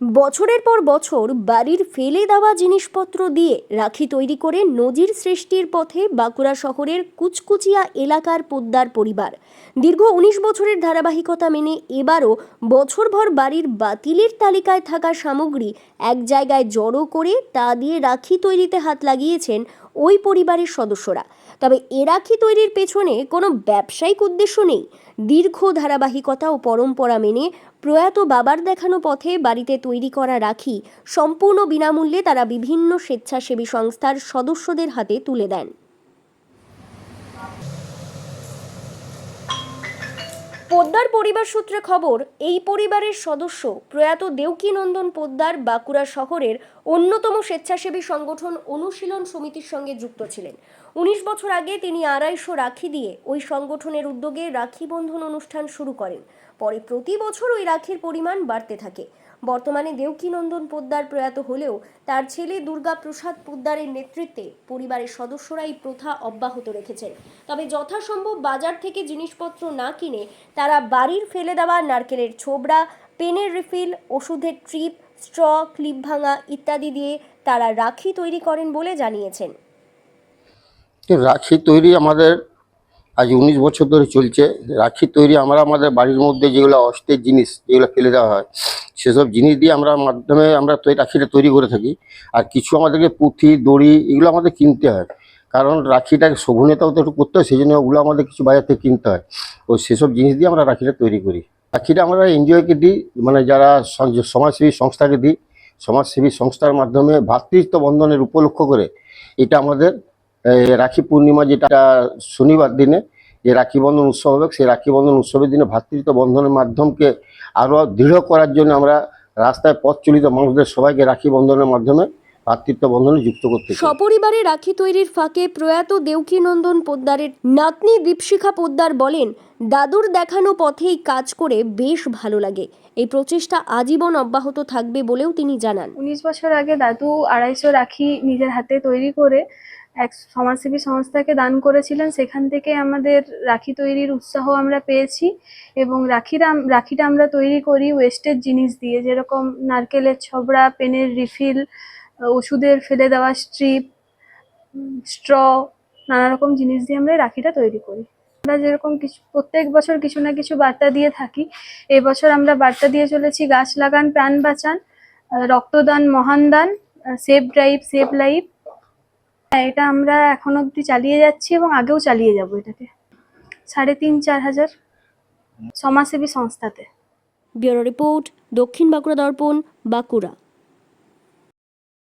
বছরের পর বছর বাড়ির ফেলে দেওয়া জিনিসপত্র দিয়ে রাখি তৈরি করে নজির সৃষ্টির পথে বাঁকুড়া শহরের কুচকুচিয়া এলাকার পোদ্দার পরিবার। দীর্ঘ উনিশ বছরের ধারাবাহিকতা মেনে এবারও বছরভর বাড়ির বাতিলের তালিকায় থাকা সামগ্রী এক জায়গায় জড়ো করে তা দিয়ে রাখি তৈরিতে হাত লাগিয়েছেন ওই পরিবারের সদস্যরা। তবে এ রাখি তৈরির পেছনে কোনো ব্যবসায়িক উদ্দেশ্য নেই? দীর্ঘ ধারাবাহিকতা ও পরম্পরা মেনে প্রয়াত বাবার দেখানো পথে বাড়িতে তৈরি করা রাখি সম্পূর্ণ বিনামূল্যে তারা বিভিন্ন স্বেচ্ছাসেবী সংস্থার সদস্যদের হাতে তুলে দেন। পোদ্দার পরিবার সূত্রে খবর, এই পরিবারের সদস্য প্রয়াত দেউকীনন্দন পোদ্দার বাঁকুড়া শহরের অন্যতম স্বেচ্ছাসেবী সংগঠন অনুশীলন সমিতির সঙ্গে যুক্ত ছিলেন। উনিশ বছর আগে তিনি আড়াইশো রাখি দিয়ে ওই সংগঠনের উদ্যোগে রাখি বন্ধন অনুষ্ঠান শুরু করেন। পরে প্রতি বছর ওই রাখির পরিমাণ বাড়তে থাকে। বর্তমানে দেউকীনন্দন পোদ্দার প্রয়াত হলেও তার ছেলে দুর্গা প্রসাদ পোদ্দারের নেতৃত্বে পরিবারের সদস্যরা এই প্রথা অব্যাহত রেখেছেন। তবে যথাসম্ভব বাজার থেকে জিনিসপত্র না কিনে তারা বাড়ির ফেলে দেওয়া নারকেলের ছোবড়া, পেনের রিফিল, ওষুধের ট্রিপ, স্ট্র, ক্লিপ ভাঙা ইত্যাদি দিয়ে তারা রাখি তৈরি করেন বলে জানিয়েছেন। রাখি তৈরি আমাদের আজ উনিশ বছর ধরে চলছে। রাখি তৈরি আমরা আমাদের বাড়ির মধ্যে যেগুলো অস্টের জিনিস, যেগুলো ফেলে দেওয়া হয়, সেসব জিনিস দিয়ে আমরা মাধ্যমে আমরা রাখিটা তৈরি করে থাকি। আর কিছু আমাদেরকে পুঁথি, দড়ি এগুলো আমাদের কিনতে হয়। কারণ রাখিটাকে শোভনীয়তাও তো একটু করতে হয় সেই জন্য ওগুলো আমাদের কিছু বাজার থেকে কিনতে হয়। ও সেসব জিনিস দিয়ে আমরা রাখিটা তৈরি করি। রাখিটা আমরা এনজিওকে দিই মানে যারা সমাজসেবী সংস্থাকে দিই, সমাজসেবী সংস্থার মাধ্যমে ভ্রাতৃত্ব বন্ধনের উপলক্ষ করে এটা আমাদের রাখি পূর্ণিমা যেটা শনিবার দিনে যে রাখি বন্ধন উৎসব হবে সেই রাখি বন্ধন উৎসবের দিনে ভ্রাতৃত্ব বন্ধনের মাধ্যমকে আরও দৃঢ় করার জন্য আমরা রাস্তায় পথ চলিত মানুষদের সবাইকে রাখি বন্ধনের মাধ্যমে ভ্রাতৃত্ব বন্ধনে যুক্ত করতে সপরিবারে রাখি তৈরির ফাঁকে প্রয়াত দেউকী নন্দন পোদ্দারের নাতনি দীপশিখা পোদ্দার বলেন দাদুর দেখানো পথেই কাজ করে বেশ ভালো লাগে। এই প্রচেষ্টা আজীবন অব্যাহত থাকবে বলেও তিনি জানান। উনিশ বছর আগে দাদু আড়াইশো রাখি নিজের হাতে তৈরি করে এক সমাজসেবী সংস্থাকে দান করেছিলেন, সেখান থেকে আমাদের রাখি তৈরির উৎসাহ আমরা পেয়েছি এবং রাখিরা রাখিটা আমরা তৈরি করি ওয়েস্টের জিনিস দিয়ে, যেরকম নারকেলের ছবড়া, পেনের রিফিল ওষুধের ফেলে দেওয়া স্ট্রিপ স্ট্র নানা রকম জিনিস দিয়ে আমরা রাখিটা তৈরি করি। আমরা যেরকম কিছু, প্রত্যেক বছর কিছু না কিছু বার্তা দিয়ে থাকি। এবছর আমরা বার্তা দিয়ে চলেছি, গাছ লাগান, প্রাণ বাঁচান রক্তদান, মহান দান সেভ ড্রাইভ সেভ লাইফ এটা আমরা এখন অবধি চালিয়ে যাচ্ছি এবং আগেও চালিয়ে যাব এটাকে। সাড়ে তিন, চার হাজার সমাজসেবী সংস্থাতে। ব্যুরো রিপোর্ট, দক্ষিণ বাঁকুড়া দর্পণ, বাঁকুড়া।